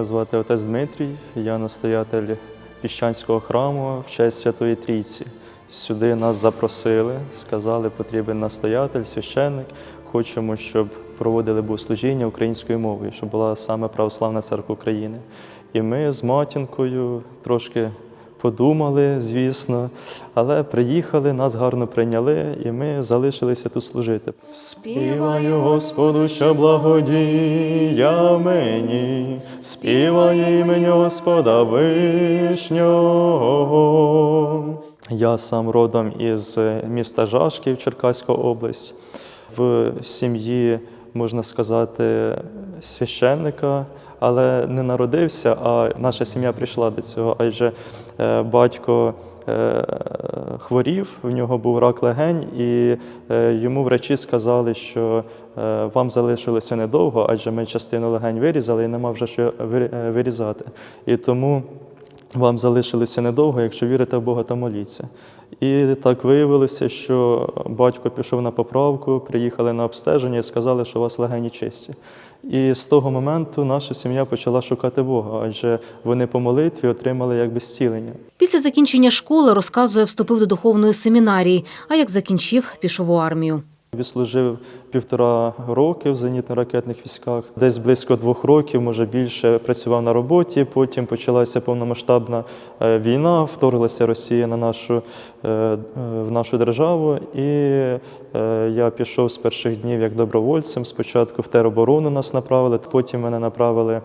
Мене звати отець Дмитрій, я настоятель Піщанського храму в честь Святої Трійці. Сюди нас запросили, сказали, потрібен настоятель, священник. Хочемо, щоб проводили богослужіння українською мовою, щоб була саме Православна церква України. І ми з матінкою трошки подумали, звісно, але приїхали, нас гарно прийняли, і ми залишилися тут служити. Співаю Господу, що благодія мені, співаю імені Господа Вишнього. Я сам родом із міста Жашків, Черкаська область. В сім'ї, можна сказати, священника, але не народився, а наша сім'я прийшла до цього, адже е, батько е, хворів, в нього був рак легень, і е, йому врачі сказали, що вам залишилося недовго, адже ми частину легень вирізали і нема вже що вирізати. І тому вам залишилося недовго, якщо вірите в Бога, то моліться. І так виявилося, що батько пішов на поправку, приїхали на обстеження і сказали, що у вас легені чисті. І з того моменту наша сім'я почала шукати Бога, адже вони по молитві отримали якби зцілення. Після закінчення школи, розказує, вступив до духовної семінарії, а як закінчив, пішов у армію. Відслужив півтора роки в зенітно-ракетних військах, десь близько двох років, може більше, працював на роботі. Потім почалася повномасштабна е, війна, вторглася Росія на нашу, е, е, в нашу державу. І я пішов з перших днів як добровольцем. Спочатку в тероборону нас направили, потім мене направили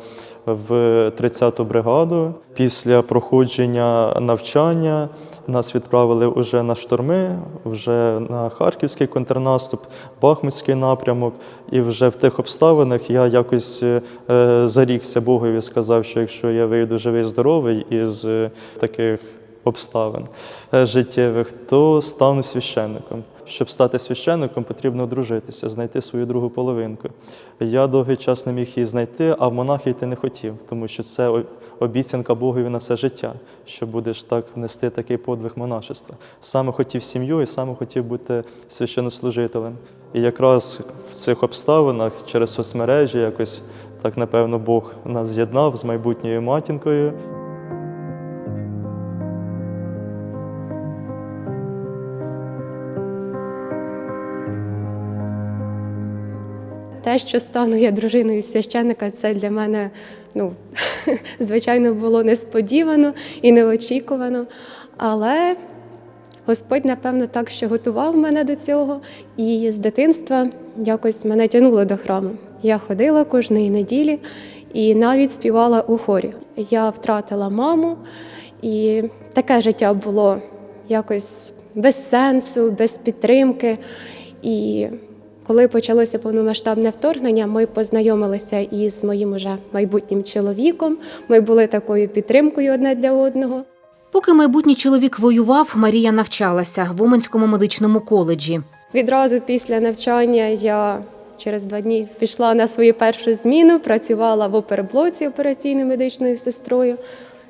в 30-ту бригаду. Після проходження навчання нас відправили вже на штурми, вже на Харківський контрнаступ, Бахмутський напрямок. І вже в тих обставинах я якось е, зарікся Богові, сказав, що якщо я вийду живий, здоровий із е, таких обставин е, життєвих, то стану священником. Щоб стати священником, потрібно одружитися, знайти свою другу половинку. Я довгий час не міг її знайти, а в монахи йти не хотів, тому що це обіцянка Богові на все життя, що будеш так нести такий подвиг монашества. Саме хотів сім'ю і саме хотів бути священнослужителем. І якраз в цих обставинах через соцмережі якось так, напевно, Бог нас з'єднав з майбутньою матінкою. Те, що стану я дружиною священника, це для мене, ну, звичайно, було несподівано і неочікувано. Але Господь, напевно, так що готував мене до цього, і з дитинства якось мене тягнуло до храму. Я ходила кожної неділі і навіть співала у хорі. Я втратила маму, і таке життя було якось без сенсу, без підтримки. І коли почалося повномасштабне вторгнення, ми познайомилися із моїм уже майбутнім чоловіком. Ми були такою підтримкою одне для одного. Поки майбутній чоловік воював, Марія навчалася в Уманському медичному коледжі. Відразу після навчання я через два дні пішла на свою першу зміну, працювала в оперблоці операційною медичною сестрою.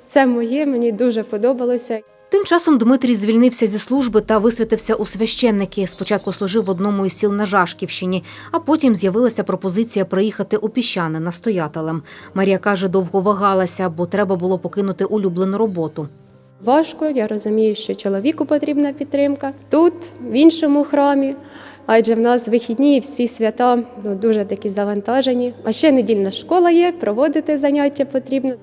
Це моє, мені дуже подобалося. Тим часом Дмитрій звільнився зі служби та висвятився у священники. Спочатку служив в одному із сіл на Жашківщині, а потім з'явилася пропозиція приїхати у піщани настоятелем. Марія каже, довго вагалася, бо треба було покинути улюблену роботу. Важко, я розумію, що чоловіку потрібна підтримка. Тут, в іншому храмі, адже в нас вихідні всі свята ну, дуже такі завантажені. А ще недільна школа є, проводити заняття потрібно.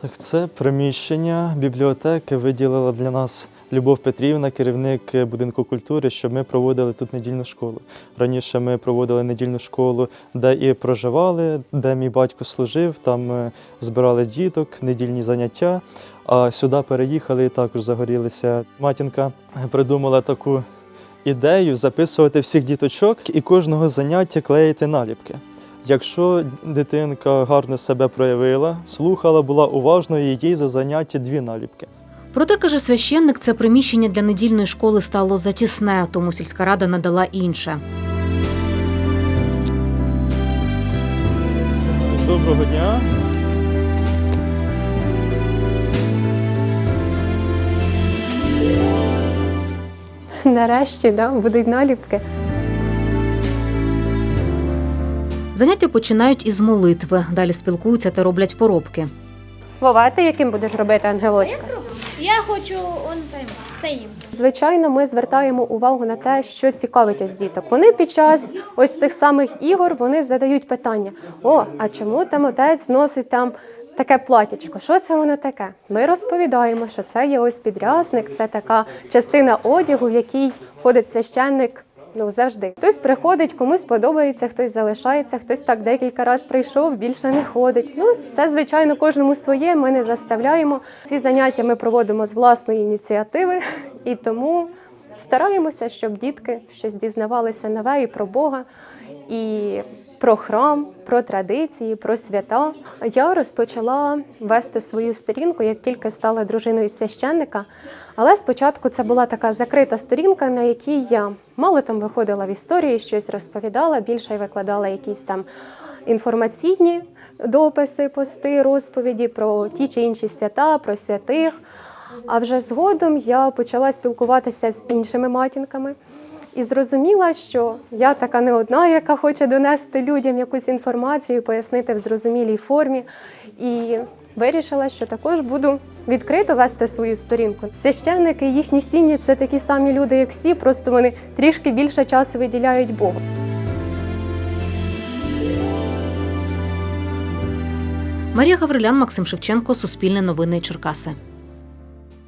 Так, це приміщення бібліотеки виділила для нас Любов Петрівна, керівник будинку культури, щоб ми проводили тут недільну школу. Раніше ми проводили недільну школу, де і проживали, де мій батько служив. Там збирали діток, недільні заняття. А сюди переїхали і також загорілися. Матінка придумала таку ідею записувати всіх діточок і кожного заняття клеїти наліпки. Якщо дитинка гарно себе проявила, слухала, була уважною, їй за заняття дві наліпки. Проте каже священник, це приміщення для недільної школи стало затісне, тому сільська рада надала інше. Доброго дня. Нарешті да, будуть наліпки. Заняття починають із молитви. Далі спілкуються та роблять поробки. Вова, ти яким будеш робити ангелочка? Я хочу он там. Звичайно, ми звертаємо увагу на те, що цікавить ось діток. Вони під час ось цих самих ігор вони задають питання: о, а чому там отець носить там таке платічко? Що це воно таке? Ми розповідаємо, що це є ось підрясник, це така частина одягу, в якій ходить священник. Ну, завжди. Хтось приходить, комусь подобається, хтось залишається, хтось так декілька разів прийшов, більше не ходить. Ну, це, звичайно, кожному своє, ми не заставляємо. Ці заняття ми проводимо з власної ініціативи, і тому стараємося, щоб дітки щось дізнавалися нове і про Бога, і про храм, про традиції, про свята. Я розпочала вести свою сторінку, як тільки стала дружиною священника. Але спочатку це була така закрита сторінка, на якій я мало там виходила в історії, щось розповідала, більше викладала якісь там інформаційні дописи, пости, розповіді про ті чи інші свята, про святих. А вже згодом я почала спілкуватися з іншими матінками і зрозуміла, що я така не одна, яка хоче донести людям якусь інформацію, пояснити в зрозумілій формі. І вирішила, що також буду відкрито вести свою сторінку. Священники, їхні сім'ї це такі самі люди, як всі, просто вони трішки більше часу виділяють Богу. Марія Гаврилян, Максим Шевченко, Суспільне новини Черкаси.